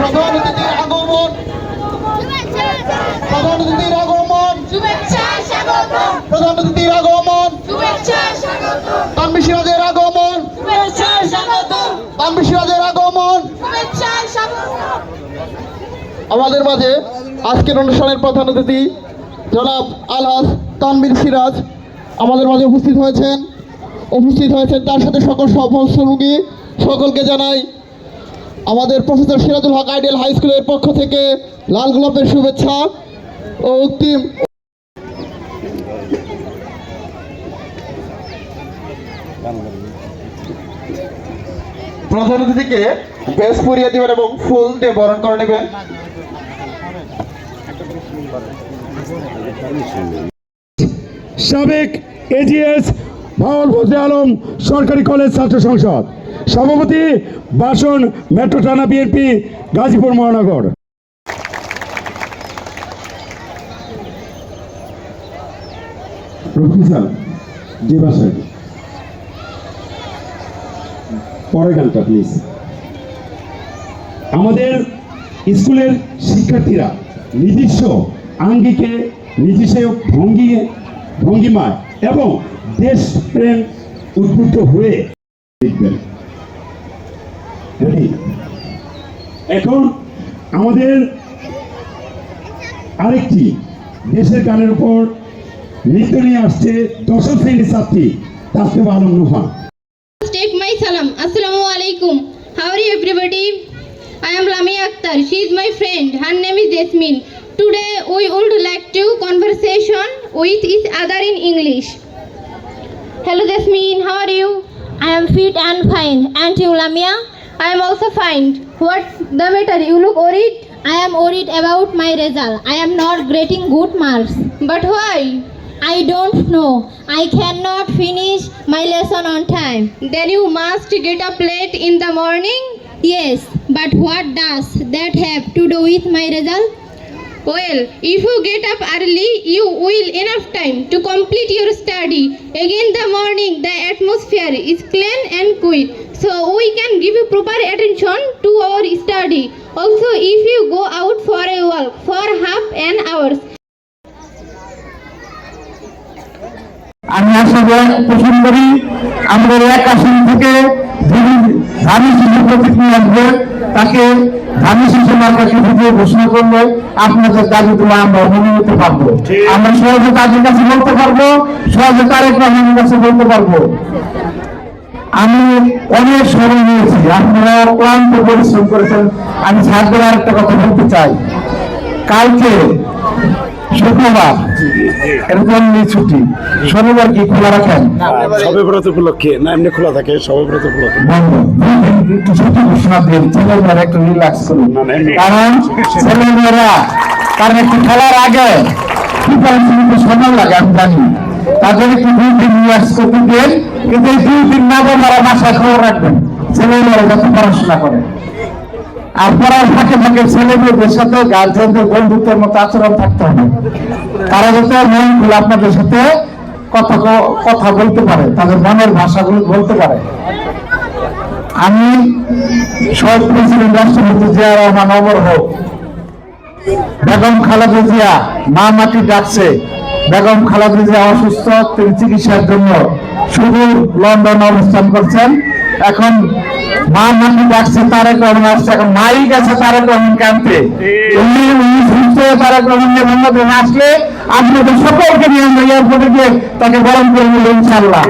প্রধান আগমন। প্রধান অতিথির আগমন। প্রধান অতিথির আগমন আগমন। আমাদের মাঝে আজকের অনুষ্ঠানের প্রধান অতিথি জনাব আলহাজ তানবির সিরাজ আমাদের মাঝে উপস্থিত হয়েছেন। উপস্থিত হয়েছেন তার সাথে সকল সহসঙ্গী সকলকে জানাই আমাদের professor Sirajul Haque ideal high স্কুলের পক্ষ থেকে লাল গোলাপের শুভেচ্ছা ও অন্তিম প্রধান অতিথিকে বেশ পরিয়ে দেবেন এবং ফুল দিয়ে বরণ করে নেবেন। সাবেক এজিএস ভাওয়াল ফজলে আলম সরকারি কলেজ ছাত্র সংসদ। সভাপতি বাসন মেট্রো থানা বিএনপি গাজীপুর মহানগর। বাসায়। পরের গানটা প্লিজ আমাদের স্কুলের শিক্ষার্থীরা নিজস্ব আঙ্গিকে নিজস্ব ভঙ্গি ভঙ্গিমায় এবং দেশপ্রেম উদ্বুদ্ধ হয়ে লিখবেন। Ready? এখন আমাদের আরেকটি দেশের গানের উপর নৃত্য নিয়ে আসছে দশম শ্রেণির ছাত্রী Taslima Alam Nuha Take my salam. Assalamu alaikum. How are you everybody? I am Lamia Akhtar. She is my friend. Her name is Jasmine. Today we would like to conversation with each other in English. Hello Jasmine, how are you? I am fit and fine. And you, Lamia? I am also fine. What's the matter? You look worried. I am worried about my result. I am not getting good marks. But why? I don't know. I cannot finish my lesson on time. Then you must get up late in the morning. Yes, but what does that have to do with my result? Well, if you get up early, you will enough time to complete your study. Again, the morning, the atmosphere is clean and quiet, so we can give you proper attention to our study. Also, if you go out for a walk for half an hour, আমি আসলে পোষণ করি আমাদের এক আসন থেকে যিনি ধানি শিশু প্রতীক নিয়ে আসবে তাকে ধানি শিশু মার্কাকে ঘোষণা করলে আপনাদের দাবিগুলো আমরা মেনে নিতে পারব। আমরা সহজে তাদের কাছে বলতে পারব সহজে তারেক রহমানের কাছে বলতে পারব। আমি অনেক সময় নিয়েছি। আপনারা ক্লান্ত পরিশ্রম করেছেন। আমি ছাত্রদের আরেকটা কথা বলতে চাই। কালকে শুক্রবার এরকম নেই ছুটি শনিবার কি খোলা রাখেন? সবে ব্রত উপলক্ষে না এমনি খোলা থাকে সবে ব্রত উপলক্ষে। বন্ধ একটু ছুটি ঘোষণা দিন ছেলেমেয়েরা একটু রিল্যাক্স করুন। না, না, এমনি। কারণ ছেলেমেয়েরা কারণ একটু খেলার আগে সময় লাগে আমি জানি। একটু দুই দিন কিন্তু এই দুই দিন না বাসায় খবর রাখবেন। যাতে পড়াশোনা করে। আর পড়ার ফাঁকে ফাঁকে সাথে গার্জেনদের বন্ধুত্বের মতো আচরণ থাকতে হবে। তারা যাতে মন খুলে আপনাদের সাথে কথা কথা বলতে পারে, তাদের মনের ভাষাগুলো বলতে পারে। আমি শহীদ প্রেসিডেন্ট রাষ্ট্রপতি জিয়া রহমান অমর হোক। বেগম খালেদা জিয়া, মা মাটি ডাকছে। বেগম খালেদা জিয়া অসুস্থ, তিনি চিকিৎসার জন্য সুদূর লন্ডন অবস্থান করছেন। এখন মা মাটি ডাকছে তারেক রহমান আসছে, এখন মাই গেছে তারেক রহমান কানতে উনি উনি তারেক রহমান আসলে আপনাদের সকলকে নিয়ে আমরা এয়ারপোর্টে গিয়ে তাকে বরণ করে ইনশাল্লাহ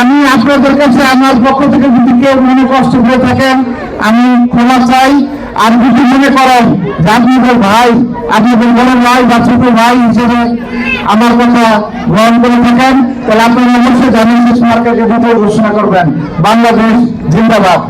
আমি আপনাদের কাছে, আমার পক্ষ থেকে যদি কেউ মনে কষ্ট হয়ে থাকেন, আমি ক্ষমা চাই। আর যদি মনে করেন আপনাদের ভাই আপনি বলেন ভাই বা ছোট ভাই হিসেবে আমার কথা গ্রহণ করে থাকেন, তাহলে আপনারা অবশ্যই সরকারকে বিজয় ঘোষণা করবেন। বাংলাদেশ জিন্দাবাদ।